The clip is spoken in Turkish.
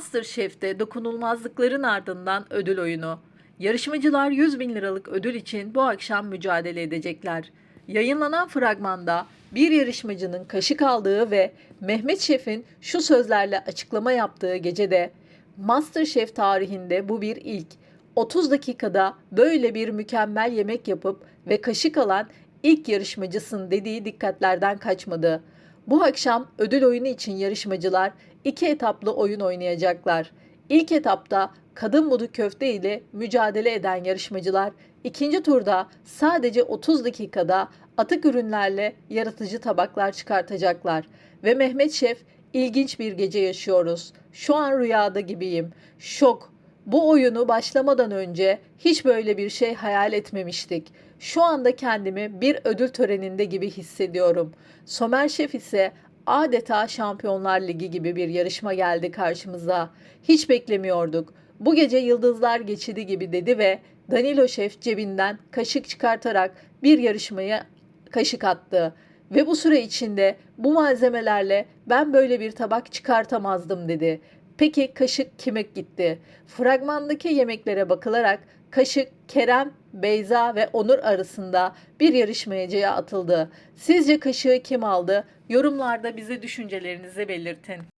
MasterChef'te dokunulmazlıkların ardından ödül oyunu. Yarışmacılar 100 bin liralık ödül için bu akşam mücadele edecekler. Yayınlanan fragmanda bir yarışmacının kaşık aldığı ve Mehmet Şef'in şu sözlerle açıklama yaptığı gecede MasterChef tarihinde bu bir ilk. 30 dakikada böyle bir mükemmel yemek yapıp ve kaşık alan ilk yarışmacısın dediği dikkatlerden kaçmadı. Bu akşam ödül oyunu için yarışmacılar iki etaplı oyun oynayacaklar. İlk etapta kadın budu köfte ile mücadele eden yarışmacılar ikinci turda sadece 30 dakikada atık ürünlerle yaratıcı tabaklar çıkartacaklar. Ve Mehmet Şef ilginç bir gece yaşıyoruz. Şu an rüyada gibiyim. Şok. Bu oyunu başlamadan önce hiç böyle bir şey hayal etmemiştik. Şu anda kendimi bir ödül töreninde gibi hissediyorum. Somer Şef ise adeta Şampiyonlar Ligi gibi bir yarışma geldi karşımıza. Hiç beklemiyorduk. Bu gece yıldızlar geçidi gibi dedi ve Danilo Şef cebinden kaşık çıkartarak bir yarışmaya kaşık attı. Ve bu süre içinde bu malzemelerle ben böyle bir tabak çıkartamazdım dedi. Peki kaşık kime gitti? Fragmandaki yemeklere bakılarak kaşık Kerem, Beyza ve Onur arasında bir yarışmacıya atıldı. Sizce kaşığı kim aldı? Yorumlarda bize düşüncelerinizi belirtin.